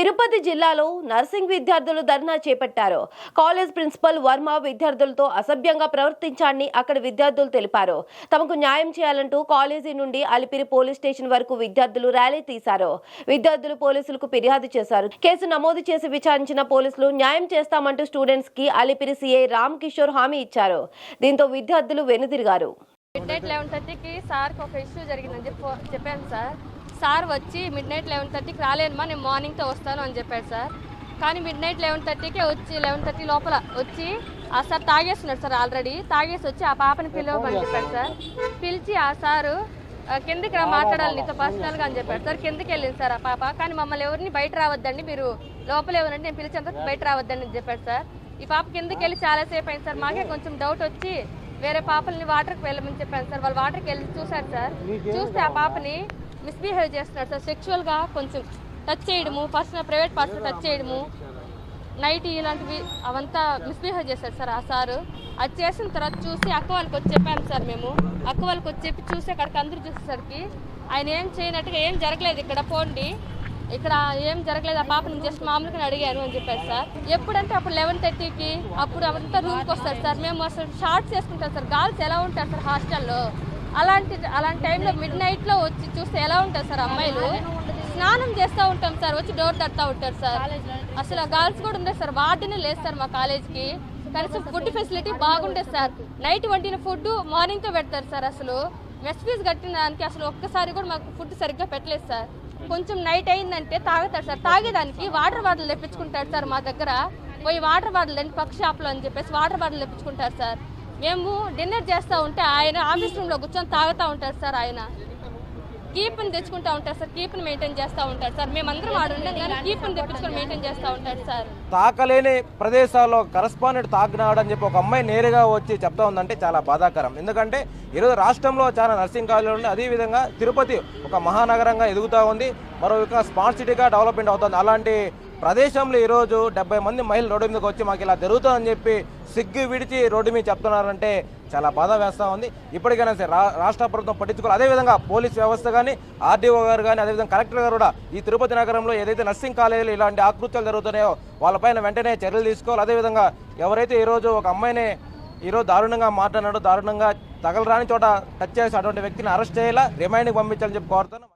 తిరుపతి జిల్లాలో నర్సింగ్ విద్యార్థులు ధర్నా చేపట్టారు. కాలేజ్ ప్రిన్సిపల్ వర్మ విద్యార్థులతో అసభ్యంగా ప్రవర్తించాడని అక్కడ విద్యార్థులు తెలిపారు. తమకు న్యాయం చేయాలంటూ కాలేజీ నుండి అలిపిరి పోలీస్ స్టేషన్ వరకు విద్యార్థులు ర్యాలీ తీశారు. విద్యార్థులు పోలీసులకు ఫిర్యాదు చేశారు. కేసు నమోదు చేసి విచారించిన పోలీసులు న్యాయం చేస్తామంటూ స్టూడెంట్స్కి అలిపిరి సీఐ రామ్ కిషోర్ హామీ ఇచ్చారు. దీంతో విద్యార్థులు వెనుదిరిగారు. మిడ్ నైట్ లెవెన్ థర్టీకి సార్కి ఒక ఇష్యూ జరిగిందని చెప్పి చెప్పాను సార్. సార్ వచ్చి మిడ్ నైట్ లెవెన్ థర్టీకి రాలేనమ్మా నేను మార్నింగ్తో వస్తాను అని చెప్పాడు సార్. కానీ మిడ్ నైట్ లెవెన్ థర్టీకే వచ్చి లెవెన్ థర్టీ లోపల వచ్చి ఆ సార్ తాగేస్తున్నాడు సార్ ఆల్రెడీ తాగేసి వచ్చి ఆ పాపని పిలవమని చెప్పాడు సార్. పిలిచి ఆ సారు కిందకి రా మాట్లాడాలి నీతో పర్సనల్గా అని చెప్పాడు సార్. కిందకి వెళ్ళింది సార్ ఆ పాప. కానీ మమ్మల్ని ఎవరిని బయట రావద్దండి మీరు లోపల ఎవరంటే నేను పిలిచేంత బయట రావద్దండి అని చెప్పాడు సార్. ఈ పాప కిందకి వెళ్ళి చాలాసేపు అయింది సార్. మాకే కొంచెం డౌట్ వచ్చి వేరే పాపల్ని వాటర్కి వెళ్ళమని చెప్పాను సార్. వాళ్ళు వాటర్కి వెళ్ళి చూశారు సార్. చూస్తే ఆ పాపని మిస్బిహేవ్ చేస్తున్నాడు సార్. సెక్షువల్గా కొంచెం టచ్ చేయడము పర్సనల్ ప్రైవేట్ పర్సన్ టచ్ చేయడము. నైట్ ఇలాంటివి అవంతా మిస్బిహేవ్ చేశారు సార్ ఆ సారు. అది చేసిన తర్వాత చూసి అక్క వాళ్ళకి వచ్చి చెప్పాను సార్ మేము. అక్క వాళ్ళకి వచ్చి చెప్పి చూసి అక్కడికి అందరూ చూసేసరికి ఆయన ఏం చేయనట్టుగా ఏం జరగలేదు ఇక్కడ పోండి. ఇక్కడ ఏం జరగలేదు ఆ పాపని జస్ట్ మామూలుగా అడిగాను అని చెప్పారు సార్. ఎప్పుడంటే అప్పుడు లెవెన్ థర్టీకి అప్పుడు అవంతా రూమ్కి వస్తారు సార్. మేము అసలు షార్ట్స్ వేసుకుంటాం సార్. గర్ల్స్ ఎలా ఉంటారు సార్ హాస్టల్లో? అలాంటి అలాంటి టైంలో మిడ్ నైట్లో వచ్చి చూస్తే ఎలా ఉంటారు సార్ అమ్మాయిలు? స్నానం చేస్తూ ఉంటాం సార్ వచ్చి డోర్ తడతా ఉంటారు సార్. అసలు గర్ల్స్ కూడా ఉంది సార్ వార్డెనే లేదు సార్ మా కాలేజ్కి. కనీసం ఫుడ్ ఫెసిలిటీ బాగుండేది సార్. నైట్ వండిన ఫుడ్ మార్నింగ్తో పెడతారు సార్ అసలు. మెస్ ఫీజు కట్టిన దానికి అసలు ఒక్కసారి కూడా మాకు ఫుడ్ సరిగ్గా పెట్టలేదు సార్. కొంచెం నైట్ అయిందంటే తాగుతాడు సార్. తాగేదానికి వాటర్ బాటిల్ తెప్పించుకుంటాడు సార్ మా దగ్గర. పోయి వాటర్ బాటిల్ అండి పక్క షాప్లో అని చెప్పేసి వాటర్ బాటిల్ తెప్పించుకుంటారు సార్. మేము డిన్నర్ చేస్తూ ఉంటే ఆయన ఆఫీస్ రూమ్లో కూర్చొని తాగుతూ ఉంటారు సార్ ఆయన. కీప్ని తెచ్చుకుంటూ ఉంటారు సార్ కీప్ని మెయింటైన్ చేస్తూ ఉంటారు సార్. మేమందరం వాడు కానీ కీప్ని తెప్పించుకొని మెయింటైన్ చేస్తూ ఉంటారు సార్. తాకలేని ప్రదేశాల్లో కరస్పాండెంట్ తాకినాడని చెప్పి ఒక అమ్మాయి నేరుగా వచ్చి చెప్తా ఉందంటే చాలా బాధాకరం. ఎందుకంటే ఈరోజు రాష్ట్రంలో చాలా నర్సింగ్ కాలేజీలు ఉన్నాయి. అదేవిధంగా తిరుపతి ఒక మహానగరంగా ఎదుగుతూ ఉంది. మరొక స్మార్ట్ సిటీగా డెవలప్మెంట్ అవుతుంది. అలాంటి ప్రదేశంలో ఈరోజు డెబ్బై మంది మహిళలు రోడ్డు మీదకి వచ్చి మాకు ఇలా జరుగుతుందని చెప్పి సిగ్గు విడిచి రోడ్డు మీద చెప్తున్నారంటే చాలా బాధ వేస్తూ ఉంది. ఇప్పటికైనా సరే రా రాష్ట్ర ప్రభుత్వం పట్టించుకోవాలి అదేవిధంగా పోలీస్ వ్యవస్థ కానీ ఆర్డీఓ గారు కానీ అదేవిధంగా కలెక్టర్ గారు కూడా ఈ తిరుపతి నగరంలో ఏదైతే నర్సింగ్ కాలేజీలు ఇలాంటి ఆకృత్యాలు జరుగుతున్నాయో వాళ్ళపైన వెంటనే చర్యలు తీసుకోవాలి. అదేవిధంగా ఎవరైతే ఈరోజు ఒక అమ్మాయిని ఈరోజు దారుణంగా మాట్లాడినాడో దారుణంగా తగలరాని చోట టచ్ చేసి అటువంటి వ్యక్తిని అరెస్ట్ చేయాలా? రిమైండ్కి పంపించాలని చెప్పి కోరుతాను